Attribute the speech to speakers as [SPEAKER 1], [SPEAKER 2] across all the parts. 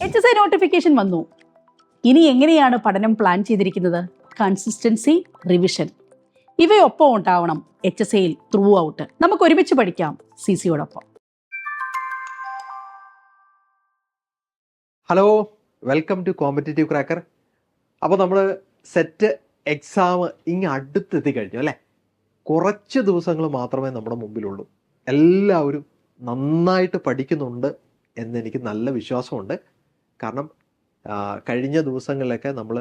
[SPEAKER 1] H S I notification വന്നു. ഇനി എങ്ങനെയാണ് പഠനം പ്ലാൻ ചെയ്തിരിക്കുന്നത്? കൺസിസ്റ്റൻസി റിവിഷൻ ഇവയൊപ്പം ഉണ്ടാവണം എച്ച് എസ് ഐയിൽ ത്രൂ ഔട്ട് നമുക്ക് ഒരുമിച്ച് പഠിക്കാം C സിയോടൊപ്പം
[SPEAKER 2] hello welcome to competitive cracker അപ്പോൾ നമ്മൾ സെറ്റ് എക്സാം ഇങ്ങ് അടുത്തെത്തി കഴിഞ്ഞു അല്ലേ? കുറച്ച് ദിവസങ്ങൾ മാത്രമേ നമ്മുടെ മുമ്പിലുള്ളൂ. എല്ലാവരും നന്നായിട്ട് പഠിക്കുന്നുണ്ട് എന്നെനിക്ക് നല്ല വിശ്വാസമുണ്ട്. കാരണം കഴിഞ്ഞ ദിവസങ്ങളിലൊക്കെ നമ്മൾ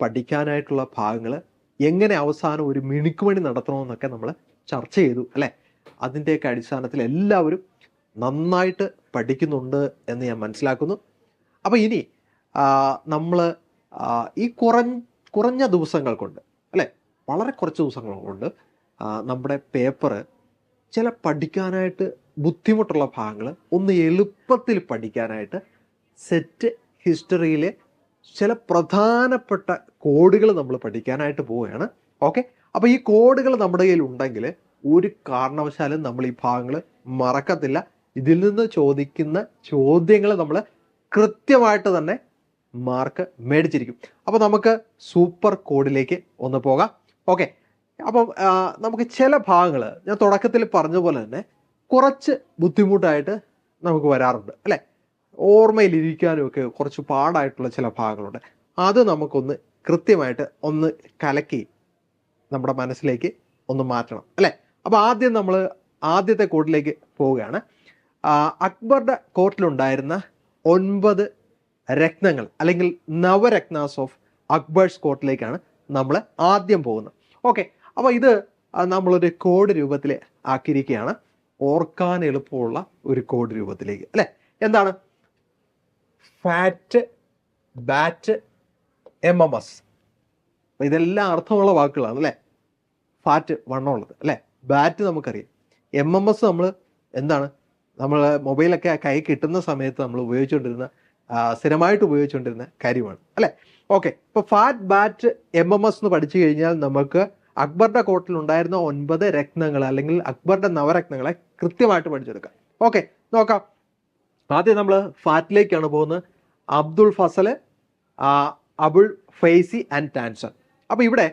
[SPEAKER 2] പഠിക്കാനായിട്ടുള്ള ഭാഗങ്ങൾ എങ്ങനെ അവസാനം ഒരു മിണുക്കുമണി നടത്തണമെന്നൊക്കെ നമ്മൾ ചർച്ച ചെയ്തു അല്ലേ? അതിന്റെയൊക്കെ അടിസ്ഥാനത്തിൽ എല്ലാവരും നന്നായിട്ട് പഠിക്കുന്നുണ്ട് എന്ന് ഞാൻ മനസ്സിലാക്കുന്നു. അപ്പോൾ ഇനി നമ്മൾ ഈ കുറ കുറഞ്ഞ ദിവസങ്ങൾ കൊണ്ട് അല്ലേ? വളരെ കുറച്ച് ദിവസങ്ങൾ കൊണ്ട് നമ്മുടെ പേപ്പർ ചില പഠിക്കാനായിട്ട് ബുദ്ധിമുട്ടുള്ള ഭാഗങ്ങൾ ഒന്ന് എളുപ്പത്തിൽ പഠിക്കാനായിട്ട് സെറ്റ് ഹിസ്റ്ററിയിലെ ചില പ്രധാനപ്പെട്ട കോഡുകൾ നമ്മൾ പഠിക്കാനായിട്ട് പോവുകയാണ്. ഓക്കെ? അപ്പോൾ ഈ കോഡുകൾ നമ്മുടെ കയ്യിൽ ഉണ്ടെങ്കിൽ ഒരു കാരണവശാലും നമ്മൾ ഈ ഭാഗങ്ങൾ മറക്കത്തില്ല. ഇതിൽ നിന്ന് ചോദിക്കുന്ന ചോദ്യങ്ങൾ നമ്മൾ കൃത്യമായിട്ട് തന്നെ മാർക്ക് മേടിച്ചിരിക്കും. അപ്പോൾ നമുക്ക് സൂപ്പർ കോഡിലേക്ക് ഒന്ന് പോകാം. ഓക്കെ? അപ്പം നമുക്ക് ചില ഭാഗങ്ങൾ ഞാൻ തുടക്കത്തിൽ പറഞ്ഞ പോലെ തന്നെ കുറച്ച് ബുദ്ധിമുട്ടായിട്ട് നമുക്ക് വരാറുണ്ട്. അല്ലേ? ഓർമ്മയിലിരിക്കാനും ഒക്കെ കുറച്ച് പാടായിട്ടുള്ള ചില ഭാഗങ്ങളുണ്ട്. അത് നമുക്കൊന്ന് കൃത്യമായിട്ട് ഒന്ന് കലക്കി നമ്മുടെ മനസ്സിലേക്ക് ഒന്ന് മാറ്റണം അല്ലേ? അപ്പോൾ ആദ്യം നമ്മൾ ആദ്യത്തെ കോട്ടിലേക്ക് പോവുകയാണ്. അക്ബറുടെ കോട്ടിലുണ്ടായിരുന്ന ഒൻപത് രത്നങ്ങൾ അല്ലെങ്കിൽ നവരത്നാസ് ഓഫ് അക്ബേഴ്സ് കോട്ടിലേക്കാണ് നമ്മൾ ആദ്യം പോകുന്നത്. ഓക്കെ അപ്പോൾ ഇത് നമ്മളൊരു കോഡ് രൂപത്തിൽ ആക്കിയിരിക്കുകയാണ്. ഓർക്കാൻ എളുപ്പമുള്ള ഒരു കോഡ് രൂപത്തിലേക്ക് അല്ലേ? എന്താണ്? Fat bat M M S ഇതെല്ലാം അർത്ഥമുള്ള വാക്കുകളാണ് അല്ലേ? ഫാറ്റ് വണ്ണമുള്ളത് അല്ലേ? ബാറ്റ് നമുക്കറിയാം. എം എം എസ് നമ്മൾ എന്താണ്? നമ്മൾ മൊബൈലൊക്കെ കൈ കിട്ടുന്ന സമയത്ത് നമ്മൾ ഉപയോഗിച്ചുകൊണ്ടിരുന്ന സ്ഥിരമായിട്ട് ഉപയോഗിച്ചുകൊണ്ടിരുന്ന കാര്യമാണ് അല്ലേ? ഓക്കെ ഇപ്പോൾ fat bat M M S എന്ന് പഠിച്ചു കഴിഞ്ഞാൽ നമുക്ക് അക്ബറുടെ കോട്ടിൽ ഉണ്ടായിരുന്ന ഒൻപത് രത്നങ്ങൾ അല്ലെങ്കിൽ അക്ബറുടെ നവരത്നങ്ങളെ കൃത്യമായിട്ട് പഠിച്ചെടുക്കാം. ഓക്കെ നോക്കാം. ആദ്യം നമ്മൾ ഫാറ്റിലേക്കാണ് പോകുന്നത്. അബ്ദുൾ ഫസൽ അബുൾ ഫൈസി ആൻഡ് ടാൻസർ അപ്പോൾ ഇവിടെ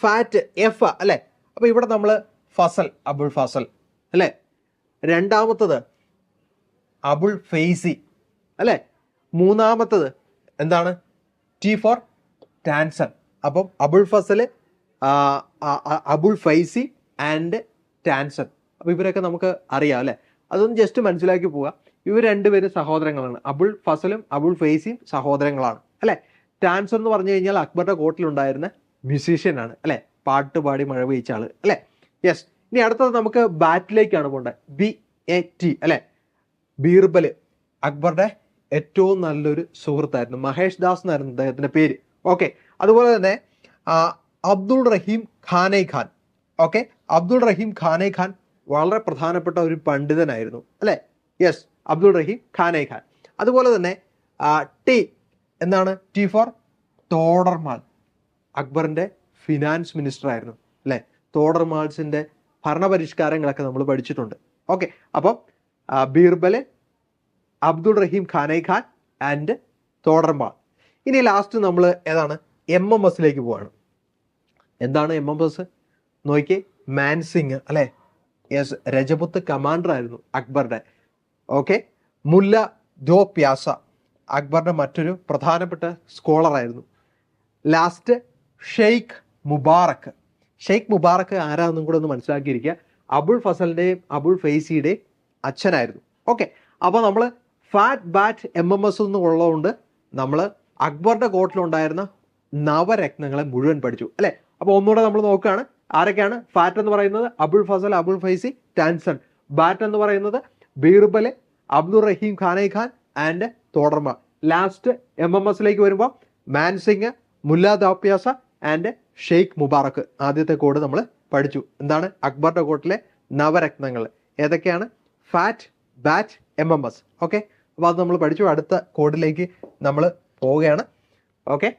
[SPEAKER 2] ഫാറ്റ് എഫ് അല്ലേ? അപ്പോൾ ഇവിടെ നമ്മൾ ഫസൽ അബുൾ ഫസൽ അല്ലേ? രണ്ടാമത്തത് അബുൾ ഫെയ്സി അല്ലേ? മൂന്നാമത്തത് എന്താണ്? ടി ഫോർ ടാൻസർ അപ്പം അബുൾ ഫസൽ അബുൾ ഫൈസി ആൻഡ് ടാൻസർ അപ്പോൾ ഇവരൊക്കെ നമുക്ക് അറിയാം അല്ലേ? അതൊന്ന് ജസ്റ്റ് മനസ്സിലാക്കി പോവുക ഇവർ രണ്ടുപേരും സഹോദരങ്ങളാണ്. അബുൾ ഫസലും അബുൾ ഫെയ്സിയും സഹോദരങ്ങളാണ്. അല്ലേ? ടാൻസർ എന്ന് പറഞ്ഞു കഴിഞ്ഞാൽ അക്ബറുടെ കോട്ടിലുണ്ടായിരുന്ന മ്യൂസീഷ്യൻ ആണ്. അല്ലേ? പാട്ട് പാടി മഴ പെയ്ച്ച ആൾ. അല്ലേ? യെസ് ഇനി അടുത്തത് നമുക്ക് ബാറ്റിലേക്കാണ് പോകേണ്ടത് ബി എ ടി അല്ലേ? ബീർബൽ അക്ബറുടെ ഏറ്റവും നല്ലൊരു സുഹൃത്തായിരുന്നു. മഹേഷ് ദാസ് എന്നായിരുന്നു അദ്ദേഹത്തിന്റെ പേര്. ഓക്കെ അതുപോലെ തന്നെ അബ്ദുൾ റഹീം ഖാനെ ഖാൻ. ഓക്കെ അബ്ദുൾ റഹീം ഖാനെ ഖാൻ വളരെ പ്രധാനപ്പെട്ട ഒരു പണ്ഡിതനായിരുന്നു. അല്ലേ? യെസ് അബ്ദുൾ റഹീം ഖാനെ ഖാൻ. അതുപോലെ തന്നെ ടി എന്താണ്? T for Todarmal. അക്ബറിന്റെ ഫിനാൻസ് മിനിസ്റ്റർ ആയിരുന്നു അല്ലേ? തോഡർമാൾസിന്റെ ഭരണപരിഷ്കാരങ്ങളൊക്കെ നമ്മൾ പഠിച്ചിട്ടുണ്ട്. ഓക്കെ അപ്പം ബീർബൽ അബ്ദുൾ റഹീം ഖാനെ ഖാൻ ആൻഡ് തോഡർമാൾ ഇനി ലാസ്റ്റ് നമ്മൾ ഏതാണ്? എം എം എസിലേക്ക് പോവാണ്. എന്താണ് എം എം എസ് നോക്കിയേ മാൻസിംഗ് അല്ലേ? യെസ് രജപുത്ത് കമാൻഡർ ആയിരുന്നു അക്ബറുടെ ഓക്കെ മുല്ല ജോ പ്യാസ. അക്ബറിന്റെ മറ്റൊരു പ്രധാനപ്പെട്ട സ്കോളറായിരുന്നു ലാസ്റ്റ് ഷെയ്ഖ് മുബാറക്ക് ഷെയ്ഖ് മുബാറക്ക് ആരാന്നും കൂടെ ഒന്ന് മനസ്സിലാക്കിയിരിക്കുക. അബുൾ ഫസലിന്റെയും അബുൾ ഫെയ്സിയുടെയും അച്ഛനായിരുന്നു. ഓക്കെ അപ്പോൾ നമ്മൾ fat bat M M S എന്ന് ഉള്ളതുകൊണ്ട് നമ്മൾ അക്ബറിന്റെ കോട്ടിലുണ്ടായിരുന്ന നവരത്നങ്ങളെ മുഴുവൻ പഠിച്ചു. അല്ലേ? അപ്പോൾ ഒന്നുകൂടെ നമ്മൾ നോക്കുകയാണ്. ആരൊക്കെയാണ്? ഫാറ്റ് എന്ന് പറയുന്നത് അബുൾ ഫസൽ അബുൾ ഫൈസി ടാൻസൺ. ബാറ്റ് എന്ന് പറയുന്നത് Birbal Abdul Rahim ഖാനൈ Khan and Todarmal last M M എസിലേക്ക് വരുമ്പോൾ മാൻസിംഗ് മുല്ല ദാപ്യാസ ആൻഡ് ഷെയ്ഖ് മുബാറക്ക് ആദ്യത്തെ കോഡ് നമ്മൾ പഠിച്ചു. എന്താണ്? അക്ബറുടെ കോട്ടിലെ നവരത്നങ്ങൾ. ഏതൊക്കെയാണ്? Fat bat M M S okay അപ്പോൾ അത് നമ്മൾ പഠിച്ചു. അടുത്ത കോഡിലേക്ക് നമ്മൾ പോവുകയാണ്. ഓക്കെ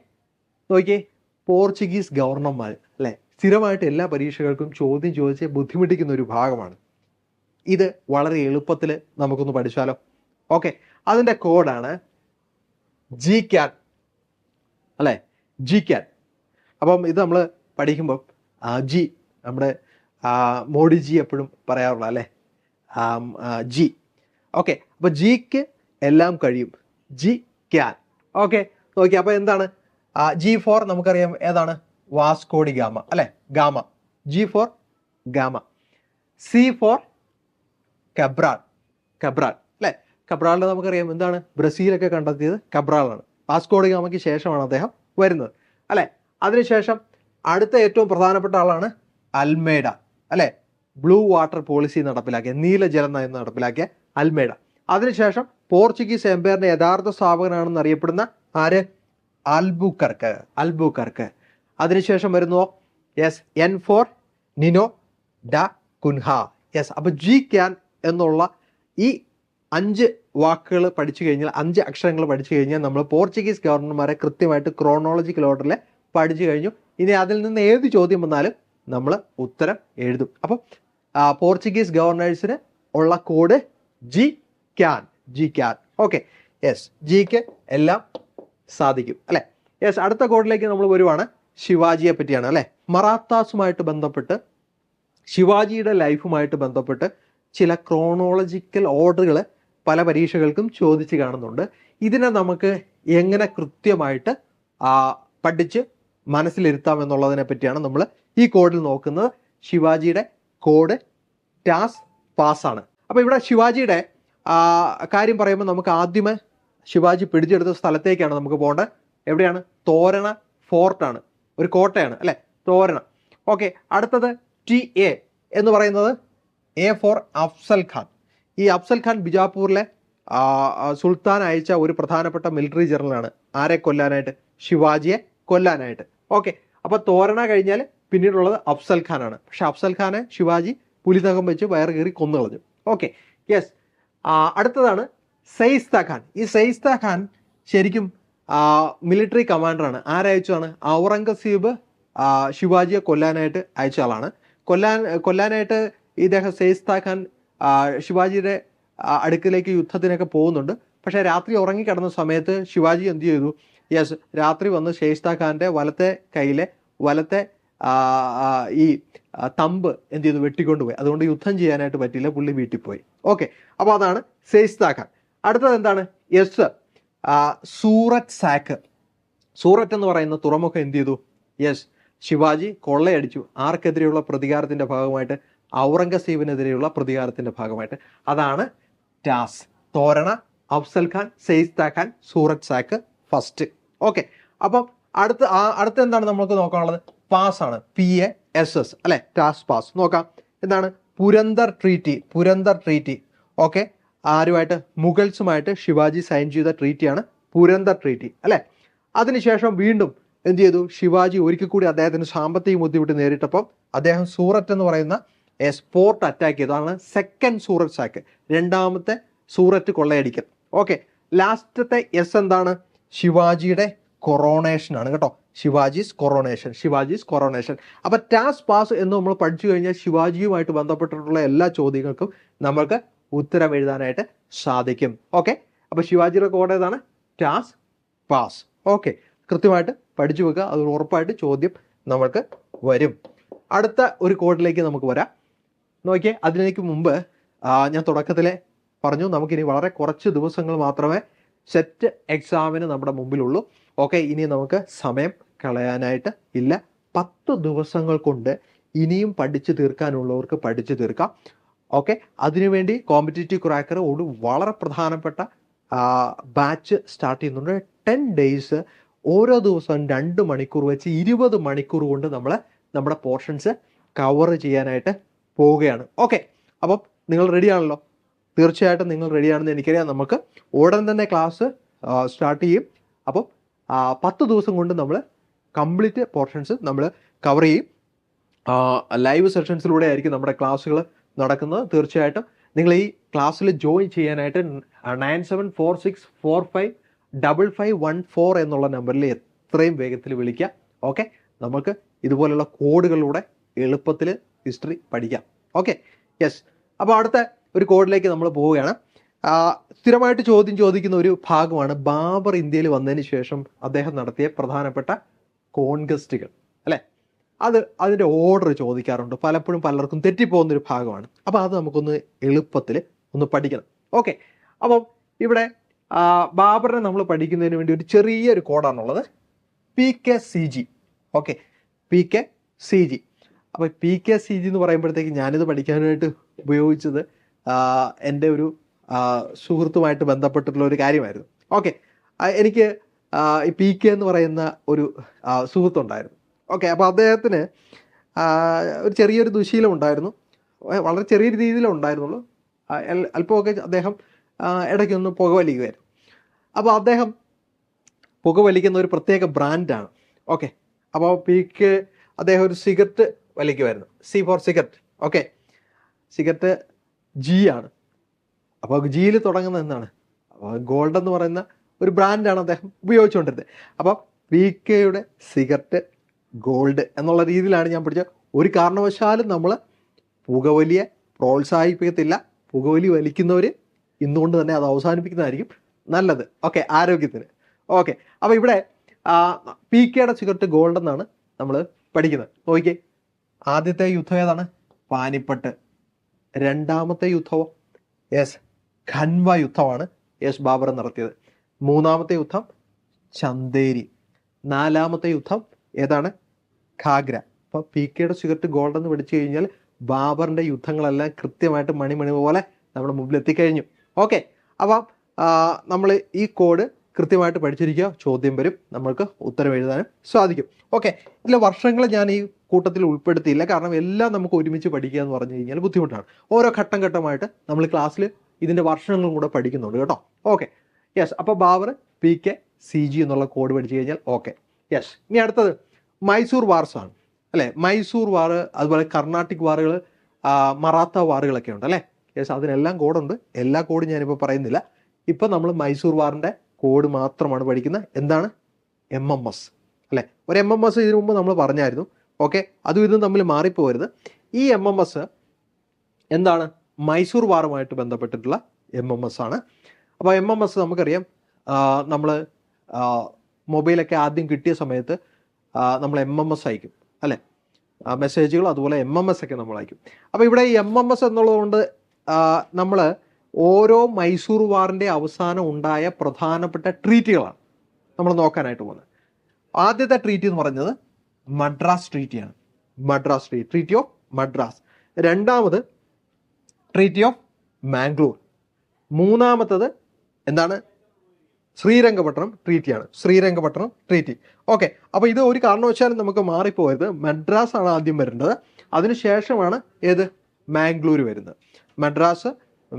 [SPEAKER 2] നോക്കിയേ. പോർച്ചുഗീസ് ഗവർണർമാർ അല്ലേ? സ്ഥിരമായിട്ട് എല്ലാ പരീക്ഷകൾക്കും ചോദ്യം ചോദിച്ച് ബുദ്ധിമുട്ടിക്കുന്ന ഒരു ഭാഗമാണ്. ഇത് വളരെ എളുപ്പത്തിൽ നമുക്കൊന്ന് പഠിച്ചാലോ? ഓക്കെ അതിന്റെ കോഡാണ് ജി ക്യാൻ അല്ലേ? ജി ക്യാൻ അപ്പം ഇത് നമ്മൾ പഠിക്കുമ്പോൾ ജി നമ്മുടെ മോഡി മോഡിജി എപ്പോഴും പറയാറുള്ള അല്ലേ? ജി ഓക്കെ അപ്പോൾ ജിക്ക് എല്ലാം കഴിയും. ജി ക്യാൻ ഓക്കെ നോക്കി അപ്പോൾ എന്താണ് ജി ഫോർ നമുക്കറിയാം ഏതാണ്? Vasco da Gama. അല്ലേ? Gama. G for Gama. C for Cabral Cabral അല്ലേ? കബ്രാളിനെ നമുക്കറിയാം. എന്താണ്? ബ്രസീലൊക്കെ കണ്ടെത്തിയത് കബ്രാളാണ് വാസ്കോഡി ഗാമയ്ക്ക് ശേഷമാണ് അദ്ദേഹം വരുന്നത്. അല്ലേ? അതിനുശേഷം അടുത്ത ഏറ്റവും പ്രധാനപ്പെട്ട ആളാണ് അൽമേഡ അല്ലേ? ബ്ലൂ വാട്ടർ പോളിസി നടപ്പിലാക്കിയ നീല ജല നയം നടപ്പിലാക്കിയ അൽമേഡ അതിനുശേഷം പോർച്ചുഗീസ് എംപയറിന്റെ യഥാർത്ഥ സ്ഥാപകനാണെന്ന് അറിയപ്പെടുന്ന ആര്? അൽബുക്കർക്ക് അൽബുക്കർക്ക് അതിനുശേഷം വരുന്നു? S N for Nino da Cunha yes അപ്പൊ ജി ക്യാൻ എന്നുള്ള ഈ അഞ്ച് വാക്കുകൾ പഠിച്ചു കഴിഞ്ഞാൽ അഞ്ച് അക്ഷരങ്ങൾ പഠിച്ചു കഴിഞ്ഞാൽ നമ്മൾ പോർച്ചുഗീസ് ഗവർണർമാരെ കൃത്യമായിട്ട് ക്രോണോളജിക്കൽ ഓർഡറിൽ പഠിച്ചു കഴിഞ്ഞു. ഇനി അതിൽ നിന്ന് ഏത് ചോദ്യം വന്നാലും നമ്മൾ ഉത്തരം എഴുതും. അപ്പം പോർച്ചുഗീസ് ഗവർണേഴ്സിന് ഉള്ള code G can G can okay yes ജിക്ക് എല്ലാം സാധിക്കും. അല്ലെ? യെസ് അടുത്ത കോഡിലേക്ക് നമ്മൾ വരുവാണ് ശിവാജിയെ പറ്റിയാണ് അല്ലെ? മറാത്താസുമായിട്ട് ബന്ധപ്പെട്ട് ശിവാജിയുടെ ലൈഫുമായിട്ട് ബന്ധപ്പെട്ട് ചില ക്രോണോളജിക്കൽ ഓർഡറുകൾ പല പരീക്ഷകൾക്കും ചോദിച്ച് കാണുന്നുണ്ട്. ഇതിനെ നമുക്ക് എങ്ങനെ കൃത്യമായിട്ട് പഠിച്ച് മനസ്സിലിരുത്താം എന്നുള്ളതിനെ പറ്റിയാണ് നമ്മൾ ഈ കോഡിൽ നോക്കുന്നത്. ശിവാജിയുടെ കോഡ് ടാസ് പാസ്സാണ് അപ്പോൾ ഇവിടെ ശിവാജിയുടെ കാര്യം പറയുമ്പോൾ നമുക്ക് ആദ്യമേ ശിവാജി പിടിച്ചെടുത്ത സ്ഥലത്തേക്കാണ് നമുക്ക് പോകേണ്ടത്. എവിടെയാണ്? തോരണ ഫോർട്ടാണ് ഒരു കോട്ടയാണ് അല്ലേ? തോരണ. ഓക്കെ അടുത്തത് ടി എ എന്ന് പറയുന്നത് എ ഫോർ അഫ്സൽ ഖാൻ ഈ അഫ്സൽ ഖാൻ ആ, സുൽത്താൻ അയച്ച ഒരു പ്രധാനപ്പെട്ട മിലിറ്ററി ജനറലാണ് ആരെ കൊല്ലാനായിട്ട്? ശിവാജിയെ കൊല്ലാനായിട്ട്. ഓക്കെ അപ്പോൾ തോരണ കഴിഞ്ഞാൽ പിന്നീടുള്ളത് അഫ്സൽ ഖാനാണ് പക്ഷെ അഫ്സൽ ഖാനെ ശിവാജി പുലിനകം വെച്ച് വയറ് കയറി കൊന്നു കളഞ്ഞു ഓക്കെ യെസ് അടുത്തതാണ് സെയ്സ്ത ഖാൻ. ഈ സെയ്സ്ത ഖാൻ ശരിക്കും മിലിറ്ററി കമാൻഡറാണ് ആരയച്ചതാണ് ഔറംഗസീബ് ശിവാജിയെ കൊല്ലാനായിട്ട് അയച്ച ആളാണ്. കൊല്ലാൻ കൊല്ലാനായിട്ട് ഇദ്ദേഹം സെയ്സ്ത ഖാൻ ആ, ശിവാജിയുടെ അടുക്കിലേക്ക് യുദ്ധത്തിനൊക്കെ പോകുന്നുണ്ട്. പക്ഷേ രാത്രി ഉറങ്ങിക്കിടന്ന സമയത്ത് ശിവാജി എന്ത് ചെയ്തു? യെസ് രാത്രി വന്ന് ഷെയ്സ്ത ഖാന്റെ വലത്തെ കയ്യിലെ വലത്തെ ഈ തമ്പ് എന്ത് ചെയ്തു? വെട്ടിക്കൊണ്ടുപോയി. അതുകൊണ്ട് യുദ്ധം ചെയ്യാനായിട്ട് പറ്റിയില്ല പുള്ളി വീട്ടിൽ പോയി ഓക്കെ അപ്പോൾ അതാണ് ഷെയ്സ്ത ഖാൻ അടുത്തത് എന്താണ്? യെസ് സൂററ്റ് സാക്ക് സൂററ്റ് എന്ന് പറയുന്ന തുറമുഖം എന്ത് ചെയ്തു? യെസ് ശിവാജി കൊള്ളയടിച്ചു. ആർക്കെതിരെയുള്ള പ്രതികാരത്തിന്റെ ഭാഗമായിട്ട് ഔറംഗസീബിനെതിരെയുള്ള പ്രതികാരത്തിന്റെ ഭാഗമായിട്ട്. അതാണ് ടാസ് Torna Afzal Khan Shaista Khan Surat sack first okay അപ്പം അടുത്ത അടുത്ത എന്താണ് നമുക്ക് നോക്കാനുള്ളത്? പാസ് ആണ്. പി എ എസ് എസ് അല്ലെ? ടാസ് പാസ്. നോക്കാം. എന്താണ്? Purandar treaty Purandar treaty okay ആരുമായിട്ട്? മുഗൾസുമായിട്ട് ശിവാജി സൈൻ ചെയ്ത ട്രീറ്റിയാണ് പുരന്തർ ട്രീറ്റി അല്ലെ? അതിനുശേഷം വീണ്ടും എന്ത് ചെയ്തു? ശിവാജി ഒരിക്കൽ കൂടി അദ്ദേഹത്തിന് സാമ്പത്തിക ബുദ്ധിമുട്ട് നേരിട്ടപ്പം അദ്ദേഹം സൂററ്റ് എന്ന് പറയുന്ന സ്പോർട്ട് അറ്റാക്ക് ചെയ്തു അതാണ് സെക്കൻഡ് സൂററ്റ് സാക്ക് രണ്ടാമത്തെ സൂററ്റ് കൊള്ളയടിക്കൽ. ഓക്കെ ലാസ്റ്റത്തെ എസ് എന്താണ്? ശിവാജിയുടെ കൊറോണേഷൻ ആണ് കേട്ടോ. ശിവാജീസ് കൊറോണേഷൻ ശിവാജീസ് കൊറോണേഷൻ അപ്പൊ ടാസ് പാസ് എന്ന് നമ്മൾ പഠിച്ചു കഴിഞ്ഞാൽ ശിവാജിയുമായിട്ട് ബന്ധപ്പെട്ടിട്ടുള്ള എല്ലാ ചോദ്യങ്ങൾക്കും നമ്മൾക്ക് ഉത്തരം എഴുതാനായിട്ട് സാധിക്കും. ഓക്കെ അപ്പൊ ശിവാജിയുടെ കോഡ് ടാസ് പാസ് ഓക്കെ കൃത്യമായിട്ട് പഠിച്ചു വെക്കുക. അത് ഉറപ്പായിട്ട് ചോദ്യം നമ്മൾക്ക് വരും. അടുത്ത ഒരു കോഡിലേക്ക് നമുക്ക് വരാം. നോക്കിയേ അതിലേക്ക് മുമ്പ് ഞാൻ തുടക്കത്തിലെ പറഞ്ഞു നമുക്കിനി വളരെ കുറച്ച് ദിവസങ്ങൾ മാത്രമേ സെറ്റ് എക്സാമിന് നമ്മുടെ മുമ്പിലുള്ളൂ. ഓക്കെ ഇനി നമുക്ക് സമയം കളയാനായിട്ട് ഇല്ല. പത്ത് ദിവസങ്ങൾ കൊണ്ട് ഇനിയും പഠിച്ചു തീർക്കാനുള്ളവർക്ക് പഠിച്ചു തീർക്കാം. ഓക്കെ അതിനുവേണ്ടി കോമ്പറ്റേറ്റീവ് ക്രാക്കർ ഒരു വളരെ പ്രധാനപ്പെട്ട ബാച്ച് സ്റ്റാർട്ട് ചെയ്യുന്നുണ്ട്. ടെൻ ഡേയ്സ് ഓരോ ദിവസവും രണ്ട് മണിക്കൂർ വെച്ച് ഇരുപത് മണിക്കൂർ കൊണ്ട് നമ്മൾ നമ്മുടെ പോർഷൻസ് കവർ ചെയ്യാനായിട്ട് പോവുകയാണ്. ഓക്കെ അപ്പം നിങ്ങൾ റെഡി ആണല്ലോ? തീർച്ചയായിട്ടും നിങ്ങൾ റെഡിയാണെന്ന് എനിക്കറിയാം. നമുക്ക് ഉടൻ തന്നെ ക്ലാസ് സ്റ്റാർട്ട് ചെയ്യും. അപ്പം ആ, പത്ത് ദിവസം കൊണ്ട് നമ്മൾ കംപ്ലീറ്റ് പോർഷൻസ് നമ്മൾ കവർ ചെയ്യും. ലൈവ് സെഷൻസിലൂടെ ആയിരിക്കും നമ്മുടെ ക്ലാസ്സുകൾ നടക്കുന്നത്. തീർച്ചയായിട്ടും നിങ്ങൾ ഈ ക്ലാസ്സിൽ ജോയിൻ ചെയ്യാനായിട്ട് nine seven four six four five double five one four എന്നുള്ള നമ്പറിൽ എത്രയും വേഗത്തിൽ വിളിക്കാം ഓക്കെ നമുക്ക് ഇതുപോലുള്ള കോഡുകളിലൂടെ എളുപ്പത്തിൽ ഹിസ്റ്ററി പഠിക്കാം. ഓക്കെ യെസ് അപ്പോൾ അടുത്ത ഒരു കോഡിലേക്ക് നമ്മൾ പോവുകയാണ്. സ്ഥിരമായിട്ട് ചോദ്യം ചോദിക്കുന്ന ഒരു ഭാഗമാണ് ബാബർ ഇന്ത്യയിൽ വന്നതിന് ശേഷം അദ്ദേഹം നടത്തിയ പ്രധാനപ്പെട്ട കോൺഗസ്റ്റുകൾ. അല്ലേ? അത് അതിന്റെ ഓർഡർ ചോദിക്കാറുണ്ട്. പലപ്പോഴും പലർക്കും തെറ്റിപ്പോകുന്ന ഒരു ഭാഗമാണ്. അപ്പോൾ അത് നമുക്കൊന്ന് എളുപ്പത്തിൽ ഒന്ന് പഠിക്കണം. ഓക്കെ അപ്പം ഇവിടെ ബാബറിനെ നമ്മൾ പഠിക്കുന്നതിന് വേണ്ടി ഒരു ചെറിയൊരു കോഡാണുള്ളത്. P K C G okay P K C G അപ്പോൾ പി കെ സി ജി എന്ന് പറയുമ്പോഴത്തേക്ക് ഞാനിത് പഠിക്കാനായിട്ട് ഉപയോഗിച്ചത് എന്റെ ഒരു സുഹൃത്തുമായിട്ട് ബന്ധപ്പെട്ടിട്ടുള്ള ഒരു കാര്യമായിരുന്നു. ഓക്കെ എനിക്ക് ഈ പി കെ എന്ന് പറയുന്ന ഒരു സുഹൃത്തുണ്ടായിരുന്നു. ഓക്കെ അപ്പോൾ അദ്ദേഹത്തിന് ഒരു ചെറിയൊരു ദുശീലം ഉണ്ടായിരുന്നു. വളരെ ചെറിയ രീതിയിലേ ഉണ്ടായിരുന്നുള്ളൂ. അല്പമൊക്കെ അദ്ദേഹം ഇടയ്ക്കൊന്ന് ഇടയ്ക്കൊന്ന് പുകവലിക്കുമായിരുന്നു അപ്പോൾ അദ്ദേഹം പുകവലിക്കുന്ന ഒരു പ്രത്യേക ബ്രാൻഡാണ് ഓക്കെ അപ്പോൾ പി കെ അദ്ദേഹം ഒരു cigarette വലിക്കുമായിരുന്നു C for cigarette okay cigarette G ആണ്. അപ്പോൾ ജിയിൽ തുടങ്ങുന്നത് എന്താണ്? ഗോൾഡ് എന്ന് പറയുന്ന ഒരു ബ്രാൻഡാണ് അദ്ദേഹം ഉപയോഗിച്ചുകൊണ്ടിരുന്നത്. അപ്പോൾ വി കെയുടെ സിഗരറ്റ് ഗോൾഡ് എന്നുള്ള രീതിയിലാണ് ഞാൻ പഠിച്ചത്. ഒരു കാരണവശാലും നമ്മൾ പുകവലിയെ പ്രോത്സാഹിപ്പിക്കത്തില്ല. പുകവലി വലിക്കുന്നവർ ഇന്നുകൊണ്ട് തന്നെ അത് അവസാനിപ്പിക്കുന്നതായിരിക്കും നല്ലത്. ഓക്കെ ആരോഗ്യത്തിന്. ഓക്കെ അപ്പോൾ ഇവിടെ പി കെയുടെ സിഗരറ്റ് ഗോൾഡ് എന്നാണ് നമ്മൾ പഠിക്കുന്നത്. നോക്കിയേ ആദ്യത്തെ യുദ്ധം ഏതാണ്? പാനിപ്പട്ട്. രണ്ടാമത്തെ യുദ്ധവും യെസ് ഖൻവ യുദ്ധമാണ് യെസ് ബാബർ നടത്തിയത്. മൂന്നാമത്തെ യുദ്ധം ചന്ദേരി. നാലാമത്തെ യുദ്ധം ഏതാണ്? ഖാഗ്ര. അപ്പൊ പി കെയുടെ സിഗരറ്റ് ഗോൾഡ് എന്ന് പിടിച്ചു കഴിഞ്ഞാൽ ബാബറിന്റെ യുദ്ധങ്ങളെല്ലാം കൃത്യമായിട്ട് മണിമണി പോലെ നമ്മുടെ മുമ്പിൽ എത്തിക്കഴിഞ്ഞു. ഓക്കെ അപ്പം നമ്മൾ ഈ കോഡ് കൃത്യമായിട്ട് പഠിച്ചിരിക്കുക. ചോദ്യം വരും. നമ്മൾക്ക് ഉത്തരം എഴുതാനും സാധിക്കും. ഓക്കെ ഇതിലെ വർഷങ്ങൾ ഞാൻ ഈ കൂട്ടത്തിൽ ഉൾപ്പെടുത്തിയില്ല. കാരണം എല്ലാം നമുക്ക് ഒരുമിച്ച് പഠിക്കുക എന്ന് പറഞ്ഞു കഴിഞ്ഞാൽ ബുദ്ധിമുട്ടാണ്. ഓരോ ഘട്ടം ഘട്ടമായിട്ട് നമ്മൾ ക്ലാസ്സിൽ ഇതിന്റെ വർഷങ്ങളും കൂടെ പഠിക്കുന്നുണ്ട് കേട്ടോ. ഓക്കെ യെസ് അപ്പോൾ Babur P K C G എന്നുള്ള കോഡ് പഠിച്ചു കഴിഞ്ഞാൽ ഓക്കെ യെസ് ഇനി അടുത്തത്. മൈസൂർ വാർസാണ് അല്ലേ? മൈസൂർ വാർ അതുപോലെ കർണാട്ടിക് വാറുകൾ മറാത്ത വാറുകളൊക്കെ ഉണ്ട് അല്ലേ? യെസ് അതിനെല്ലാം കോഡുണ്ട് എല്ലാ കോഡും ഞാനിപ്പോൾ പറയുന്നില്ല. ഇപ്പം നമ്മൾ മൈസൂർ വാറിന്റെ കോഡ് മാത്രമാണ് പഠിക്കുന്നത് എന്താണ്? എം എം എസ് അല്ലേ? ഒരു എം എം എസ് ഇതിനു മുമ്പ് നമ്മൾ പറഞ്ഞായിരുന്നു. ഓക്കെ അതും ഇതും തമ്മിൽ മാറിപ്പോകരുത് ഈ എം എം എസ് എന്താണ്? മൈസൂർ വാറുമായിട്ട് ബന്ധപ്പെട്ടിട്ടുള്ള എം എം എസ് ആണ്. അപ്പോൾ എം എം എസ് നമുക്കറിയാം. നമ്മൾ മൊബൈലൊക്കെ ആദ്യം കിട്ടിയ സമയത്ത് നമ്മൾ എം എം എസ് അയക്കും. അല്ലേ? മെസ്സേജുകൾ അതുപോലെ എം എം എസ് ഒക്കെ നമ്മൾ അയക്കും. അപ്പോൾ ഇവിടെ എം എം എസ് എന്നുള്ളതുകൊണ്ട് നമ്മൾ ഓരോ മൈസൂർ വാറിന്റെ അവസാനം ഉണ്ടായ പ്രധാനപ്പെട്ട ട്രീറ്റുകളാണ് നമ്മൾ നോക്കാനായിട്ട് പോകുന്നത്. ആദ്യത്തെ ട്രീറ്റ് എന്ന് പറഞ്ഞത് Madras ട്രീറ്റിയാണ്. Madras treat treaty of Madras. രണ്ടാമത് ട്രീറ്റി ഓഫ് മാംഗ്ലൂർ. മൂന്നാമത്തത് എന്താണ്? ശ്രീരംഗപട്ടണം ട്രീറ്റിയാണ്. ശ്രീരംഗപട്ടണം ട്രീറ്റി. ഓക്കെ അപ്പോൾ ഇത് ഒരു കാരണവശാലും നമുക്ക് മാറിപ്പോയത് മദ്രാസ് ആണ് ആദ്യം വരേണ്ടത്. അതിനുശേഷമാണ് ഏത്? മാംഗ്ലൂർ വരുന്നത്. മദ്രാസ്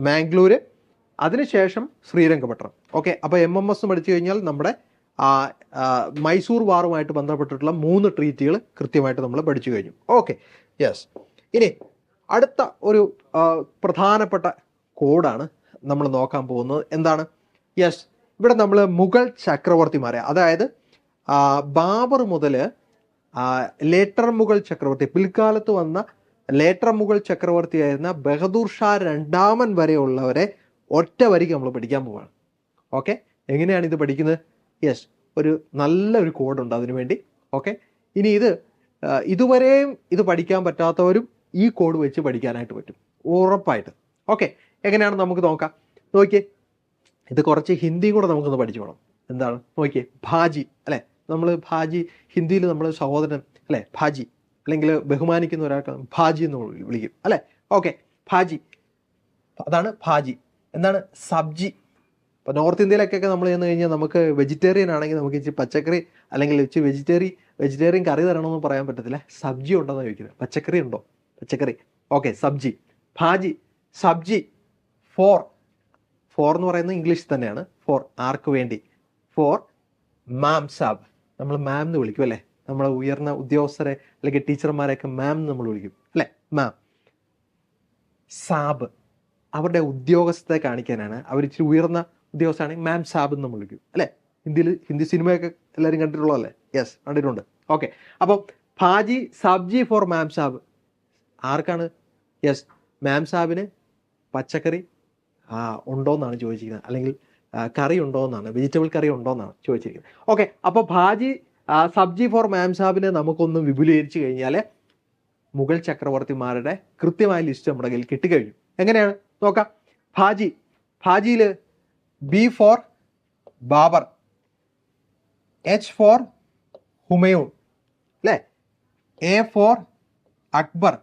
[SPEAKER 2] മാംഗ്ലൂര് അതിനുശേഷം ശ്രീരംഗപട്ടണം. ഓക്കെ അപ്പോൾ എം എം എസ് പഠിച്ചു കഴിഞ്ഞാൽ നമ്മുടെ മൈസൂർ വാറുമായിട്ട് ബന്ധപ്പെട്ടിട്ടുള്ള മൂന്ന് ട്രീറ്റികൾ കൃത്യമായിട്ട് നമ്മൾ പഠിച്ചു കഴിഞ്ഞു. Okay yes. ഇനി അടുത്ത ഒരു പ്രധാനപ്പെട്ട കോഡാണ് നമ്മൾ നോക്കാൻ പോകുന്നത്. എന്താണ്? യെസ് ഇവിടെ നമ്മൾ മുഗൾ ചക്രവർത്തിമാരെ അതായത് ബാബർ മുതൽ ലേറ്റർ മുഗൾ ചക്രവർത്തി പിൽക്കാലത്ത് വന്ന ലേറ്റർ മുഗൾ ചക്രവർത്തിയായിരുന്ന ബഹദൂർ ഷാ രണ്ടാമൻ വരെയുള്ളവരെ ഒറ്റ വരിക്ക് നമ്മൾ പഠിക്കാൻ പോവാണ്. ഓക്കെ? എങ്ങനെയാണ് ഇത് പഠിക്കുന്നത്? യെസ് ഒരു നല്ല ഒരു കോഡുണ്ട് അതിനു വേണ്ടി. ഓക്കെ? ഇനി ഇത് ഇതുവരെയും ഇത് പഠിക്കാൻ പറ്റാത്തവരും ഈ കോഡ് വെച്ച് പഠിക്കാനായിട്ട് പറ്റും. ഉറപ്പായിട്ട്. ഓക്കെ? എങ്ങനെയാണ് നമുക്ക് നോക്കാം. നോക്കിയേ ഇത് കുറച്ച് ഹിന്ദിയും കൂടെ നമുക്കൊന്ന് പഠിച്ചു എന്താണ്? നോക്കിയേ ഭാജി അല്ലേ? നമ്മൾ ഭാജി ഹിന്ദിയിൽ നമ്മൾ സഹോദരൻ അല്ലേ? ഭാജി. അല്ലെങ്കിൽ ബഹുമാനിക്കുന്ന ഒരാൾക്ക് ഭാജി എന്ന് വിളിക്കും. അല്ലേ? ഓക്കെ. ഭാജി. അതാണ് ഭാജി. എന്താണ്? സബ്ജി. ഇപ്പോൾ നോർത്ത് ഇന്ത്യയിലൊക്കെ നമ്മൾ ചെന്ന് കഴിഞ്ഞാൽ നമുക്ക് വെജിറ്റേറിയൻ ആണെങ്കിൽ നമുക്ക് ഇച്ചിരി പച്ചക്കറി അല്ലെങ്കിൽ ഇച്ചിരി വെജിറ്റേറി വെജിറ്റേറിയൻ കറി തരണമെന്ന് പറയാൻ പറ്റത്തില്ല. സബ്ജി ഉണ്ടോന്ന് ചോദിക്കുന്നത്. പച്ചക്കറി ഉണ്ടോ? പച്ചക്കറി. Okay sabzi. Bhaji. Sabzi. For. For എന്ന് പറയുന്നത് ഇംഗ്ലീഷ് തന്നെയാണ്. ഫോർ. ആർക്ക് വേണ്ടി? ഫോർ മാം സാബ് നമ്മൾ മാം എന്ന് വിളിക്കും അല്ലേ? നമ്മൾ ഉയർന്ന ഉദ്യോഗസ്ഥരെ അല്ലെങ്കിൽ ടീച്ചർമാരെയൊക്കെ മാം നമ്മൾ വിളിക്കും. അല്ലേ? മാം സാബ്. അവരുടെ ഉദ്യോഗസ്ഥത്തെ കാണിക്കാനാണ് അവർ ഇച്ചിരി ഉയർന്ന ഉദ്യോഗസ്ഥാണെങ്കിൽ മാം സാബ് എന്ന് നമ്മൾ വിളിക്കും. അല്ലേ? ഹിന്ദിയിൽ ഹിന്ദി സിനിമയൊക്കെ എല്ലാവരും കണ്ടിട്ടുള്ളതല്ലേ? യെസ് കണ്ടിട്ടുണ്ട്. ഓക്കെ അപ്പോൾ ഭാജി സബ്ജി ഫോർ മാം സാബ്. ആർക്കാണ്? യെസ് മാം സാബിന് പച്ചക്കറി ആ, ഉണ്ടോയെന്നാണ് ചോദിച്ചിരിക്കുന്നത്. അല്ലെങ്കിൽ കറി ഉണ്ടോ എന്നാണ് വെജിറ്റബിൾ കറി ഉണ്ടോ എന്നാണ് ചോദിച്ചിരിക്കുന്നത്. ഓക്കെ അപ്പോൾ ഭാജി സബ്ജി ഫോർ മാം സാബിനെ നമുക്കൊന്ന് വിപുലീകരിച്ച് കഴിഞ്ഞാൽ മുഗൾ ചക്രവർത്തിമാരുടെ കൃത്യമായ ലിസ്റ്റ് നമ്മുടെ കയ്യിൽ കിട്ടിക്കഴിഞ്ഞു. എങ്ങനെയാണ്? നോക്കാം. Bhaji ഭാജിയിൽ B for Babur. H for Humayun. അല്ലേ? A for Akbar.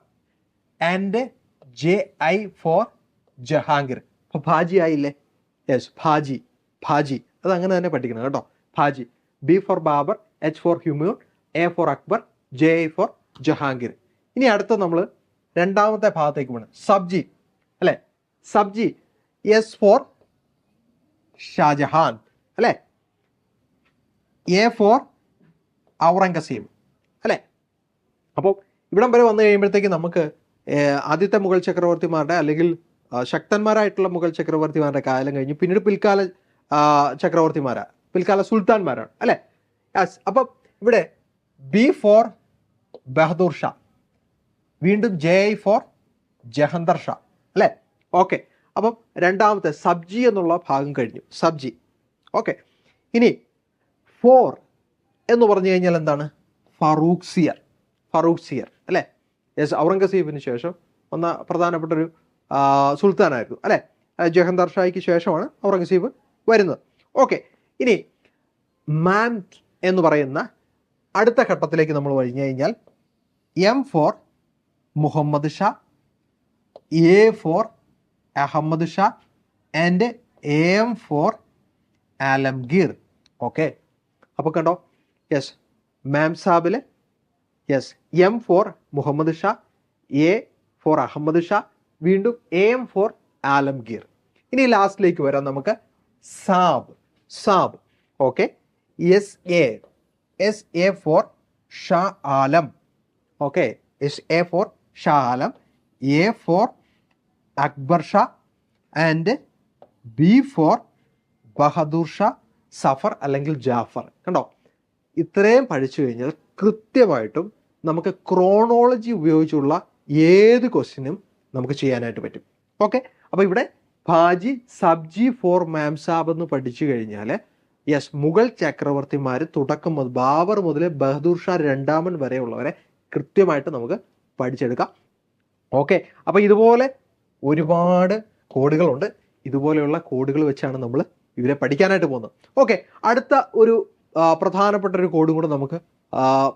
[SPEAKER 2] And J I for Jahangir. അപ്പോൾ ഭാജി ആയില്ലേ? യെസ് ഭാജി ഭാജി അത് അങ്ങനെ തന്നെ പഠിക്കണം കേട്ടോ. Bhaji B for Babur H for Humayun A for Akbar J A for Jahangir ഇനി അടുത്ത നമ്മൾ രണ്ടാമത്തെ ഭാഗത്തേക്ക് പോകണം സബ്ജി അല്ലേ? സബ്ജി എസ് ഫോർ ഷാജഹാൻ അല്ലേ? എ ഫോർ ഔറംഗസീബ് അല്ലേ? അപ്പോൾ ഇവിടം വരെ വന്നു കഴിയുമ്പോഴത്തേക്ക് നമുക്ക് ആദ്യത്തെ മുഗൾ ചക്രവർത്തിമാരുടെ അല്ലെങ്കിൽ ശക്തന്മാരായിട്ടുള്ള മുഗൾ ചക്രവർത്തിമാരുടെ കാലം കഴിഞ്ഞ്. പിന്നീട് പിൽക്കാല ചക്രവർത്തിമാരാണ് ചക്രവർത്തിമാരാ പിൽക്കാല സുൽത്താൻമാരാണ് അല്ലേ? അപ്പം ഇവിടെ ബി ഫോർ ബഹദൂർ ഷാ വീണ്ടും J I for Jahandar Shah അല്ലേ? ഓക്കെ അപ്പം രണ്ടാമത്തെ സബ്ജി എന്നുള്ള ഭാഗം കഴിഞ്ഞു. സബ്ജി. ഓക്കെ ഇനി ഫോർ എന്ന് പറഞ്ഞു കഴിഞ്ഞാൽ എന്താണ്? ഫറൂഖ് സിയർ. ഫറൂഖ് സിയർ. അല്ലേ? യെസ് ഔറംഗസീബിന് ശേഷം വന്ന പ്രധാനപ്പെട്ട ഒരു സുൽത്താനായിരുന്നു. അല്ലേ? ജഹന്തർ ഷായ്ക്ക് ശേഷമാണ് ഔറംഗസീബ് വരുന്നത്. ഓക്കെ ഇനി മാം എന്ന് പറയുന്ന അടുത്ത ഘട്ടത്തിലേക്ക് നമ്മൾ കഴിഞ്ഞു കഴിഞ്ഞാൽ M for Muhammad Shah A for Ahmad Shah and M for Alamgir. Okay അപ്പോൾ കണ്ടോ? Yes ma'am സാബിൽ yes M for Muhammad Shah A for Ahmad Shah വീണ്ടും എ എം ഫോർ ആലംഗീർ. ഇനി ലാസ്റ്റിലേക്ക് വരാം നമുക്ക്. Saab saab. Okay S A S A for Shah Alam okay S A for Shah Alam A for Akbar Shah and B for Bahadur Shah Zafar അല്ലെങ്കിൽ ജാഫർ കണ്ടോ? ഇത്രയും പഠിച്ചു കഴിഞ്ഞാൽ കൃത്യമായിട്ടും നമുക്ക് ക്രോണോളജി ഉപയോഗിച്ചുള്ള ഏത് ക്വസ്റ്റിനും നമുക്ക് ചെയ്യാനായിട്ട് പറ്റും. ഓക്കെ അപ്പോൾ ഇവിടെ ഭാജി സബ്ജി ഫോർ മാംസാബ് എന്ന് പഠിച്ചു കഴിഞ്ഞാൽ യെസ് മുഗൾ ചക്രവർത്തിമാർ തുടക്കം മുതൽ ബാബർ മുതൽ ബഹദൂർ ഷാ രണ്ടാമൻ വരെയുള്ളവരെ കൃത്യമായിട്ട് നമുക്ക് പഠിച്ചെടുക്കാം. ഓക്കെ അപ്പോൾ ഇതുപോലെ ഒരുപാട് കോഡുകളുണ്ട്. ഇതുപോലെയുള്ള കോഡുകൾ വെച്ചാണ് നമ്മൾ ഇവരെ പഠിക്കാനായിട്ട് പോകുന്നത്. ഓക്കെ അടുത്ത ഒരു പ്രധാനപ്പെട്ട ഒരു കോഡും കൂടെ നമുക്ക്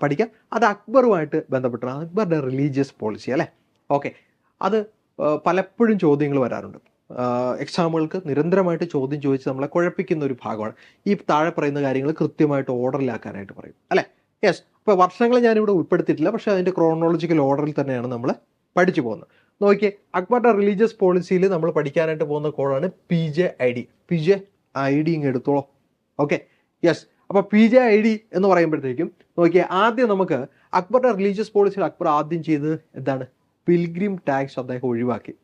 [SPEAKER 2] പഠിക്കാം. അത് അക്ബറുമായിട്ട് ബന്ധപ്പെട്ടാണ്. അക്ബറിന്റെ റിലീജിയസ് പോളിസി അല്ലേ? ഓക്കെ അത് പലപ്പോഴും ചോദ്യങ്ങൾ വരാറുണ്ട്. എക്സാമുകൾക്ക് നിരന്തരമായിട്ട് ചോദ്യം ചോദിച്ച് നമ്മളെ കുഴപ്പിക്കുന്ന ഒരു ഭാഗമാണ്. ഈ താഴെ പറയുന്ന കാര്യങ്ങൾ കൃത്യമായിട്ട് ഓർഡറിലാക്കാനായിട്ട് പറയും. അല്ലേ? യെസ് ഇപ്പോൾ വർഷങ്ങൾ ഞാനിവിടെ ഉൾപ്പെടുത്തിയിട്ടില്ല. പക്ഷേ അതിന്റെ ക്രോണോളജിക്കൽ ഓർഡറിൽ തന്നെയാണ് നമ്മൾ പഠിച്ചു പോകുന്നത്. നോക്കിയേ അക്ബറുടെ റിലീജിയസ് പോളിസിയിൽ നമ്മൾ പഠിക്കാനായിട്ട് പോകുന്ന കോഡാണ് P J I D P J I D ഇങ്ങ് ഓക്കെ യെസ് അപ്പോൾ പി ജെ ഐ ഡി എന്ന് പറയുമ്പോഴത്തേക്കും നോക്കിയേ ആദ്യം നമുക്ക് അക്ബറുടെ റിലീജിയസ് പോളിസിയിൽ അക്ബർ ആദ്യം ചെയ്തത് എന്താണ്? പിൽഗ്രിം ടാക്സ് അദ്ദേഹം ഒഴിവാക്കി.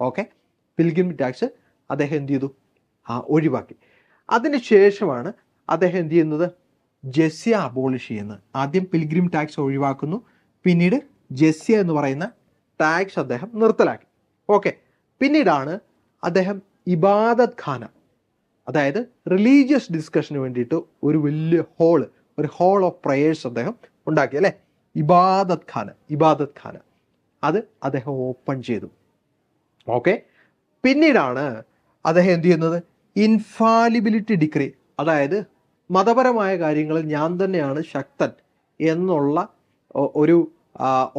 [SPEAKER 2] ഓക്കെ പിൽഗ്രിം ടാക്സ് അദ്ദേഹം എന്ത് ചെയ്തു? ആ ഒഴിവാക്കി. അതിനുശേഷമാണ് അദ്ദേഹം എന്ത് ചെയ്യുന്നത്? ജെസ്യ അബോളിഷ് ചെയ്യുന്നത്. ആദ്യം പിൽഗ്രിം ടാക്സ് ഒഴിവാക്കുന്നു. പിന്നീട് ജെസ്യ എന്ന് പറയുന്ന ടാക്സ് അദ്ദേഹം നിർത്തലാക്കി. ഓക്കെ. പിന്നീടാണ് അദ്ദേഹം ഇബാദത് ഖാന അതായത് റിലീജിയസ് ഡിസ്കഷന് വേണ്ടിയിട്ട് ഒരു വലിയ ഹോൾ ഒരു ഹോൾ ഓഫ് പ്രയേഴ്സ് അദ്ദേഹം ഉണ്ടാക്കി അല്ലേ? ഇബാദത് ഖാന ഇബാദത് ഖാന. അത് അദ്ദേഹം ഓപ്പൺ ചെയ്തു. ഓക്കെ. പിന്നീടാണ് അദ്ദേഹം എന്ത് ചെയ്യുന്നത്? ഇൻഫാലിബിലിറ്റി ഡിഗ്രി അതായത് മതപരമായ കാര്യങ്ങളിൽ ഞാൻ തന്നെയാണ് ശക്തൻ എന്നുള്ള ഒരു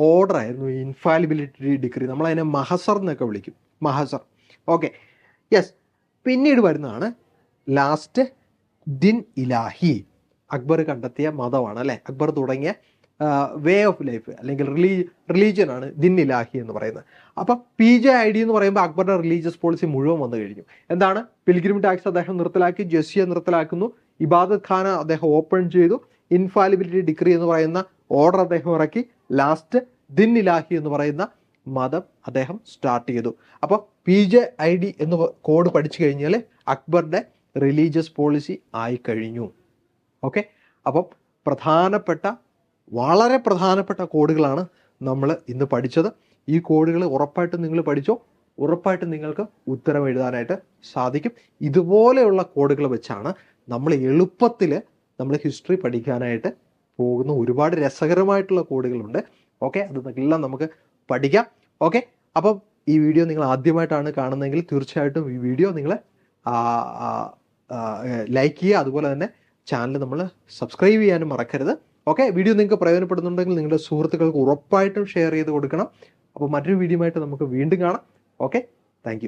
[SPEAKER 2] ഓർഡർ ആയിരുന്നു ഇൻഫാലിബിലിറ്റി ഡിഗ്രി നമ്മളതിനെ മഹസർ എന്നൊക്കെ വിളിക്കും. മഹസർ. ഓക്കെ യെസ് പിന്നീട് വരുന്നതാണ് ലാസ്റ്റ് ദിൻ ഇലാഹി അക്ബർ കണ്ടെത്തിയ മതമാണ് അല്ലേ? അക്ബർ തുടങ്ങിയ വേ ഓഫ് ലൈഫ് അല്ലെങ്കിൽ റിലീ റിലീജിയനാണ് ദിൻ ഇലാഹി എന്ന് പറയുന്നത്. അപ്പം പി ജെ ഐ ഡി എന്ന് പറയുമ്പോൾ അക്ബറുടെ റിലീജിയസ് പോളിസി മുഴുവൻ വന്നു കഴിഞ്ഞു. എന്താണ്? പിൽഗ്രിം ടാക്സ് അദ്ദേഹം നിർത്തലാക്കി ജസിയ നിർത്തലാക്കുന്നു ഇബാദത് ഖാന അദ്ദേഹം ഓപ്പൺ ചെയ്തു ഇൻഫാലിബിലിറ്റി ഡിഗ്രി എന്ന് പറയുന്ന ഓർഡർ അദ്ദേഹം ഇറക്കി ലാസ്റ്റ് ദിൻ ഇലാഹി എന്ന് പറയുന്ന മതം അദ്ദേഹം സ്റ്റാർട്ട് ചെയ്തു. അപ്പോൾ പി ജെ ഐ ഡി എന്ന് കോഡ് പഠിച്ചു കഴിഞ്ഞാൽ അക്ബറുടെ റിലീജിയസ് പോളിസി ആയി കഴിഞ്ഞു. ഓക്കെ അപ്പം പ്രധാനപ്പെട്ട വളരെ പ്രധാനപ്പെട്ട കോഡുകളാണ് നമ്മൾ ഇന്ന് പഠിച്ചത്. ഈ കോഡുകൾ ഉറപ്പായിട്ടും നിങ്ങൾ പഠിച്ചോ? ഉറപ്പായിട്ടും നിങ്ങൾക്ക് ഉത്തരം എഴുതാനായിട്ട് സാധിക്കും. ഇതുപോലെയുള്ള കോഡുകൾ വെച്ചാണ് നമ്മൾ എളുപ്പത്തിൽ നമ്മൾ ഹിസ്റ്ററി പഠിക്കാനായിട്ട് പോകുന്ന ഒരുപാട് രസകരമായിട്ടുള്ള കോഡുകളുണ്ട്. ഓക്കെ? അതെല്ലാം നമുക്ക് പഠിക്കാം. ഓക്കെ? അപ്പം ഈ വീഡിയോ നിങ്ങൾ ആദ്യമായിട്ടാണ് കാണുന്നതെങ്കിൽ തീർച്ചയായിട്ടും ഈ വീഡിയോ നിങ്ങൾ ലൈക്ക് ചെയ്യുക. അതുപോലെ തന്നെ ചാനൽ നമ്മൾ സബ്സ്ക്രൈബ് ചെയ്യാനും മറക്കരുത്. ഓക്കെ വീഡിയോ നിങ്ങൾക്ക് പ്രയോജനപ്പെടുന്നുണ്ടെങ്കിൽ നിങ്ങളുടെ സുഹൃത്തുക്കൾക്ക് ഉറപ്പായിട്ടും ഷെയർ ചെയ്ത് കൊടുക്കണം. അപ്പോൾ മറ്റൊരു വീഡിയോ ആയിട്ട് നമുക്ക് വീണ്ടും കാണാം. Okay thank